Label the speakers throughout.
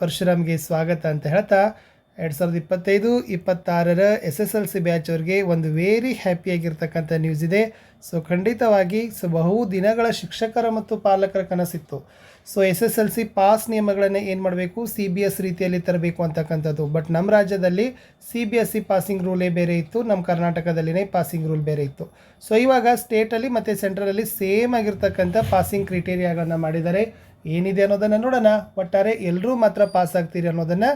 Speaker 1: ಪರಶುರಾಮ್ಗೆ ಸ್ವಾಗತ ಅಂತ ಹೇಳ್ತಾ, ಎರಡು ಸಾವಿರದ ಇಪ್ಪತ್ತೈದು, ಇಪ್ಪತ್ತಾರರ S S L C batch ಅವ್ರಿಗೆ ಒಂದು ವೇರಿ ಹ್ಯಾಪಿಯಾಗಿರ್ತಕ್ಕಂಥ ನ್ಯೂಸ್ ಇದೆ. ಸೊ ಖಂಡಿತವಾಗಿ ಸೊ ಬಹು ದಿನಗಳ ಶಿಕ್ಷಕರ ಮತ್ತು ಪಾಲಕರ ಕನಸಿತ್ತು. So S S L C pass ನಿಯಮಗಳನ್ನು ಏನು ಮಾಡಬೇಕು? ಸಿ ಬಿ ಎಸ್ ರೀತಿಯಲ್ಲಿ ತರಬೇಕು ಅಂತಕ್ಕಂಥದ್ದು. ಬಟ್ ನಮ್ಮ ರಾಜ್ಯದಲ್ಲಿ C B S C passing ರೂಲೇ ಬೇರೆ ಇತ್ತು. ನಮ್ಮ ಕರ್ನಾಟಕದಲ್ಲಿನೇ ಪಾಸಿಂಗ್ ರೂಲ್ ಬೇರೆ ಇತ್ತು. ಸೊ ಇವಾಗ ಸ್ಟೇಟಲ್ಲಿ ಮತ್ತು ಸೆಂಟ್ರಲಲ್ಲಿ ಸೇಮ್ ಆಗಿರ್ತಕ್ಕಂಥ ಪಾಸಿಂಗ್ ಕ್ರಿಟೇರಿಯಾಗಳನ್ನು ಮಾಡಿದ್ದಾರೆ. ಏನಿದೆ ಅನ್ನೋದನ್ನು ನೋಡೋಣ. ಒಟ್ಟಾರೆ ಎಲ್ಲರೂ ಮಾತ್ರ ಪಾಸ್ ಆಗ್ತೀರಿ ಅನ್ನೋದನ್ನು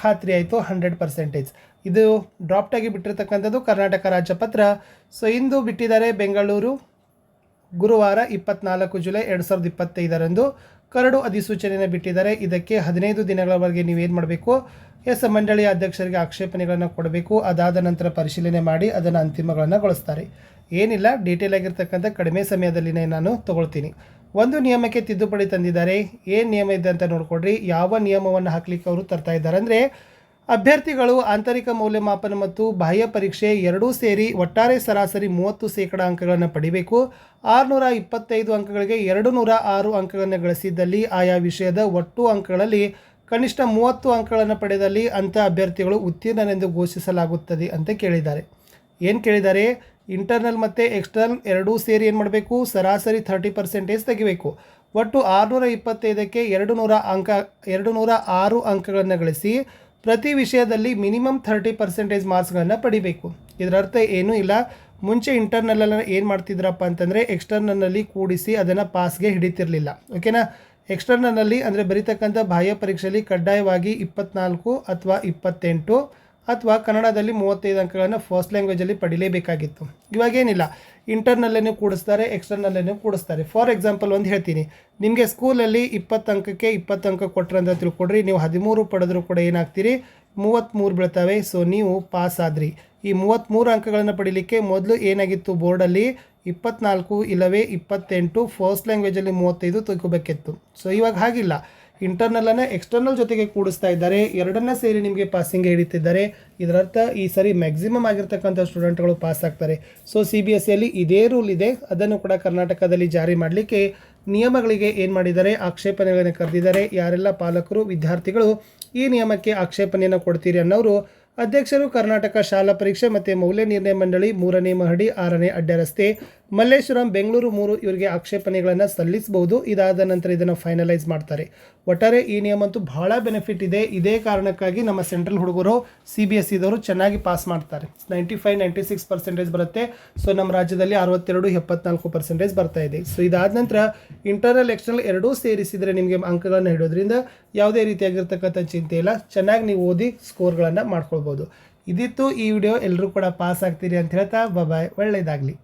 Speaker 1: ಖಾತ್ರಿ ಆಯಿತು ಹಂಡ್ರೆಡ್ ಪರ್ಸೆಂಟೇಜ್ ಇದು ಡ್ರಾಪ್ಟಾಗಿ ಬಿಟ್ಟಿರ್ತಕ್ಕಂಥದ್ದು ಕರ್ನಾಟಕ ರಾಜ್ಯ ಪತ್ರ. ಸೊ ಇಂದು ಬಿಟ್ಟಿದ್ದಾರೆ ಬೆಂಗಳೂರು, ಗುರುವಾರ ಇಪ್ಪತ್ನಾಲ್ಕು ಜುಲೈ ಎರಡು ಸಾವಿರದ ಇಪ್ಪತ್ತೈದರಂದು. ಕರಡು ಅಧಿಸೂಚನೆಯನ್ನು ಬಿಟ್ಟಿದ್ದಾರೆ. ಇದಕ್ಕೆ ಹದಿನೈದು ದಿನಗಳವರೆಗೆ ನೀವೇನು ಮಾಡಬೇಕು? ಎಸ್ ಮಂಡಳಿಯ ಅಧ್ಯಕ್ಷರಿಗೆ ಆಕ್ಷೇಪಣೆಗಳನ್ನು ಕೊಡಬೇಕು. ಅದಾದ ನಂತರ ಪರಿಶೀಲನೆ ಮಾಡಿ ಅದನ್ನು ಅಂತಿಮಗಳನ್ನು ಗೊಳಿಸ್ತಾರೆ. ಏನಿಲ್ಲ ಡೀಟೇಲ್ ಆಗಿರ್ತಕ್ಕಂಥ ಕಡಿಮೆ ಸಮಯದಲ್ಲಿನೇ ನಾನು ತಗೊಳ್ತೀನಿ. ಒಂದು ನಿಯಮಕ್ಕೆ ತಿದ್ದುಪಡಿ ತಂದಿದ್ದಾರೆ. ಏನು ನಿಯಮ ಇದೆ ಅಂತ ನೋಡ್ಕೊಡ್ರಿ. ಯಾವ ನಿಯಮವನ್ನು ಹಾಕ್ಲಿಕ್ಕೆ ಅವರು ತರ್ತಾ ಇದ್ದಾರೆ ಅಂದರೆ, ಅಭ್ಯರ್ಥಿಗಳು ಆಂತರಿಕ ಮೌಲ್ಯಮಾಪನ ಮತ್ತು ಬಾಹ್ಯ ಪರೀಕ್ಷೆ ಎರಡೂ ಸೇರಿ ಒಟ್ಟಾರೆ ಸರಾಸರಿ ಮೂವತ್ತು ಶೇಕಡಾ ಅಂಕಗಳನ್ನು ಪಡಿಬೇಕು. ಆರುನೂರ ಇಪ್ಪತ್ತೈದು ಅಂಕಗಳಿಗೆ ಎರಡು ನೂರ ಆರು ಅಂಕಗಳನ್ನು ಗಳಿಸಿದ್ದಲ್ಲಿ ಆಯಾ ವಿಷಯದ ಒಟ್ಟು ಅಂಕಗಳಲ್ಲಿ ಕನಿಷ್ಠ ಮೂವತ್ತು ಅಂಕಗಳನ್ನು ಪಡೆದಲ್ಲಿ ಅಂಥ ಅಭ್ಯರ್ಥಿಗಳು ಉತ್ತೀರ್ಣನೆಂದು ಘೋಷಿಸಲಾಗುತ್ತದೆ ಅಂತ ಕೇಳಿದ್ದಾರೆ. ಏನು ಕೇಳಿದ್ದಾರೆ? ಇಂಟರ್ನಲ್ ಮತ್ತು ಎಕ್ಸ್ಟರ್ನಲ್ ಎರಡೂ ಸೇರಿ ಏನು ಮಾಡಬೇಕು? ಸರಾಸರಿ ಥರ್ಟಿ ಪರ್ಸೆಂಟೇಜ್ ತೆಗಿಬೇಕು. ಒಟ್ಟು ಆರುನೂರ ಇಪ್ಪತ್ತೈದಕ್ಕೆ ಎರಡು ನೂರ ಅಂಕ ಎರಡು ನೂರ ಆರು ಅಂಕಗಳನ್ನು ಗಳಿಸಿ ಪ್ರತಿ ವಿಷಯದಲ್ಲಿ ಮಿನಿಮಮ್ ಥರ್ಟಿ ಪರ್ಸೆಂಟೇಜ್ ಮಾರ್ಕ್ಸ್ಗಳನ್ನು ಪಡಿಬೇಕು. ಇದರ ಅರ್ಥ ಏನೂ ಇಲ್ಲ. ಮುಂಚೆ ಇಂಟರ್ನಲ್ಲ ಏನು ಮಾಡ್ತಿದ್ರಪ್ಪ ಅಂತಂದರೆ ಎಕ್ಸ್ಟರ್ನಲ್ನಲ್ಲಿ ಕೂಡಿಸಿ ಅದನ್ನು ಪಾಸ್ಗೆ ಹಿಡಿತಿರಲಿಲ್ಲ. ಓಕೆನಾ ಎಕ್ಸ್ಟರ್ನಲ್ನಲ್ಲಿ ಅಂದರೆ ಬರೀತಕ್ಕಂಥ ಬಾಹ್ಯ ಪರೀಕ್ಷೆಯಲ್ಲಿ ಕಡ್ಡಾಯವಾಗಿ ಇಪ್ಪತ್ನಾಲ್ಕು ಅಥವಾ ಇಪ್ಪತ್ತೆಂಟು ಅಥವಾ ಕನ್ನಡದಲ್ಲಿ ಮೂವತ್ತೈದು ಅಂಕಗಳನ್ನು ಫಸ್ಟ್ ಲ್ಯಾಂಗ್ವೇಜಲ್ಲಿ ಪಡಿಲೇಬೇಕಾಗಿತ್ತು. ಇವಾಗೇನಿಲ್ಲ ಇಂಟರ್ನಲ್ಲೇನೂ ಕೂಡಿಸ್ತಾರೆ ಎಕ್ಸ್ಟರ್ನಲ್ಲೇನೂ ಕೂಡಿಸ್ತಾರೆ. ಫಾರ್ ಎಕ್ಸಾಂಪಲ್ ಒಂದು ಹೇಳ್ತೀನಿ. ನಿಮಗೆ ಸ್ಕೂಲಲ್ಲಿ ಇಪ್ಪತ್ತು ಅಂಕಕ್ಕೆ ಇಪ್ಪತ್ತು ಅಂಕ ಕೊಟ್ಟರೆ ಅಂತ ತಿಳ್ಕೊಡ್ರಿ ನೀವು ಹದಿಮೂರು ಪಡೆದರೂ ಕೂಡ ಏನಾಗ್ತೀರಿ? ಮೂವತ್ತ್ಮೂರು ಬೀಳ್ತವೆ. ಸೊ ನೀವು ಪಾಸ್ ಆದ್ರಿ. ಈ ಮೂವತ್ತ್ಮೂರು ಅಂಕಗಳನ್ನು ಪಡೀಲಿಕ್ಕೆ ಮೊದಲು ಏನಾಗಿತ್ತು? ಬೋರ್ಡಲ್ಲಿ ಇಪ್ಪತ್ನಾಲ್ಕು ಇಲ್ಲವೇ ಇಪ್ಪತ್ತೆಂಟು ಫಸ್ಟ್ ಲ್ಯಾಂಗ್ವೇಜಲ್ಲಿ ಮೂವತ್ತೈದು ತೆಗೋಬೇಕಿತ್ತು ಸೊ ಇವಾಗ ಹಾಗಿಲ್ಲ. ಇಂಟರ್ನಲನ್ನು ಎಕ್ಸ್ಟರ್ನಲ್ ಜೊತೆಗೆ ಕೂಡಿಸ್ತಾ ಇದ್ದಾರೆ. ಎರಡನ್ನ ಸೇರಿ ನಿಮಗೆ ಪಾಸಿಂಗ್ ಹಿಡಿತಿದ್ದಾರೆ. ಇದರರ್ಥ ಈ ಸರಿ ಮ್ಯಾಕ್ಸಿಮಮ್ ಆಗಿರ್ತಕ್ಕಂಥ ಸ್ಟೂಡೆಂಟ್ಗಳು ಪಾಸ್ ಆಗ್ತಾರೆ. ಸೊ ಸಿ ಬಿ ಎಸ್ ಸಿಯಲ್ಲಿ ಇದೇ ರೂಲ್ ಇದೆ. ಅದನ್ನು ಕೂಡ ಕರ್ನಾಟಕದಲ್ಲಿ ಜಾರಿ ಮಾಡಲಿಕ್ಕೆ ನಿಯಮಗಳಿಗೆ ಏನು ಮಾಡಿದ್ದಾರೆ? ಆಕ್ಷೇಪಣೆಗಳನ್ನು ಕರೆದಿದ್ದಾರೆ. ಯಾರೆಲ್ಲ ಪಾಲಕರು, ವಿದ್ಯಾರ್ಥಿಗಳು ಈ ನಿಯಮಕ್ಕೆ ಆಕ್ಷೇಪಣೆಯನ್ನು ಕೊಡ್ತೀರಿ ಅನ್ನೋರು ಅಧ್ಯಕ್ಷರು ಕರ್ನಾಟಕ ಶಾಲಾ ಪರೀಕ್ಷೆ ಮತ್ತು ಮೌಲ್ಯ ನಿರ್ಣಯ ಮಂಡಳಿ ಮೂರನೇ ಮಹಡಿ ಆರನೇ ಅಡ್ಡ ರಸ್ತೆ ಮಲ್ಲೇಶ್ವರಂ, ಬೆಂಗಳೂರು ಮೂರು ಇವರಿಗೆ ಆಕ್ಷೇಪಣೆಗಳನ್ನು ಸಲ್ಲಿಸಬಹುದು. ಇದಾದ ನಂತರ ಇದನ್ನು ಫೈನಲೈಸ್ ಮಾಡ್ತಾರೆ. ಒಟ್ಟಾರೆ ಈ ನಿಯಮ ಅಂತೂ ಬಹಳ ಬೆನಿಫಿಟ್ ಇದೆ. ಇದೇ ಕಾರಣಕ್ಕಾಗಿ ನಮ್ಮ ಸೆಂಟ್ರಲ್ ಹುಡುಗರು ಸಿ ಬಿ ಎಸ್ ಸಿದವರು ಚೆನ್ನಾಗಿ ಪಾಸ್ ಮಾಡ್ತಾರೆ. Ninety five ninety six percentage ಬರುತ್ತೆ. ಸೊ ನಮ್ಮ ರಾಜ್ಯದಲ್ಲಿ ಅರವತ್ತೆರಡು, ಎಪ್ಪತ್ನಾಲ್ಕು ಪರ್ಸೆಂಟೇಜ್ ಬರ್ತಾ ಇದೆ. ಸೊ ಇದಾದ ನಂತರ ಇಂಟರ್ನಲ್ ಎಕ್ಸ್ಟರ್ನಲ್ ಎರಡೂ ಸೇರಿಸಿದರೆ ನಿಮಗೆ ಅಂಕಗಳನ್ನು ಹಿಡೋದ್ರಿಂದ ಯಾವುದೇ ರೀತಿಯಾಗಿರ್ತಕ್ಕಂಥ ಚಿಂತೆ ಇಲ್ಲ. ಚೆನ್ನಾಗಿ ನೀವು ಓದಿ ಸ್ಕೋರ್ಗಳನ್ನು ಮಾಡ್ಕೊಳ್ಬೋದು. ಇದಿತ್ತು ಈ ವಿಡಿಯೋ ಎಲ್ಲರೂ ಕೂಡ ಪಾಸ್ ಆಗ್ತೀರಿ ಅಂತ ಹೇಳ್ತಾ ಬಾಯ್ ಒಳ್ಳೆಯದಾಗಲಿ